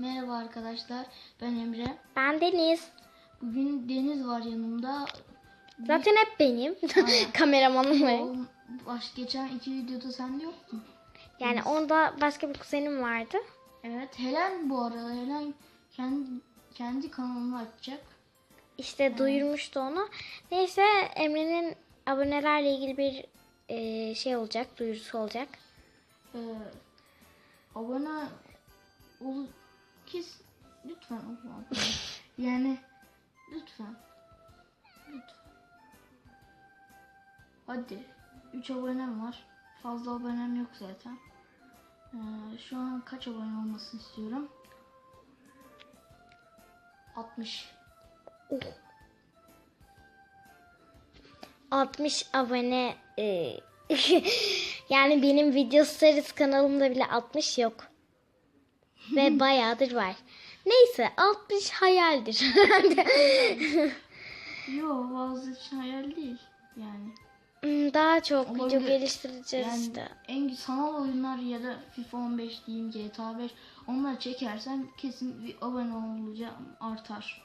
Merhaba arkadaşlar. Ben Emre. Ben Deniz. Bugün Deniz var yanımda. Zaten hep benim. Kameramanım var. Baş geçen iki videoda sen de yoktun. Yani onda başka bir kuzenim vardı. Evet. Helen bu arada Helen kendi kendi kanalını açacak. İşte duyurmuştu onu. Neyse Emre'nin abonelerle ilgili bir e, şey olacak, duyurusu olacak. Ee, abone kes lütfen oku. yani lütfen. Lütfen. Hadi. 3 abonem var. Fazla abonem yok zaten. Ee, şu an kaç abone olmasını istiyorum? 60. Oh. 60 abone e, yani benim video stories kanalımda bile 60 yok. Ve bayağıdır var. Neyse 60 hayaldir. Yo bazı için hayal değil. Yani. Hmm, Daha çok video geliştireceğiz Yani işte. en sanal oyunlar ya da FIFA 15 diyeyim GTA 5 onları çekersen kesin bir abone olacağım artar.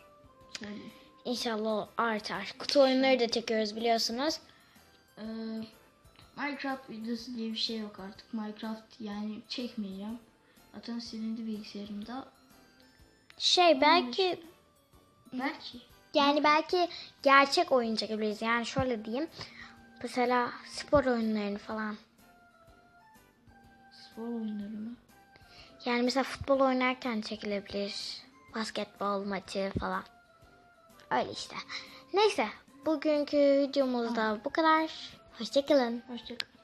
Söyleyeyim. İnşallah artar. Kutu oyunları da çekiyoruz biliyorsunuz. Ee, Minecraft videosu diye bir şey yok artık. Minecraft yani çekmeyeceğim. Zaten silindi bilgisayarımda. Şey belki Belki. yani belki gerçek oyun çekebiliriz. Yani şöyle diyeyim. Mesela spor oyunlarını falan. Spor oyunları mı? Yani mesela futbol oynarken çekilebilir. Basketbol maçı falan. Öyle işte. Neyse. Bugünkü videomuz da bu kadar. Hoşçakalın. Hoşçakalın.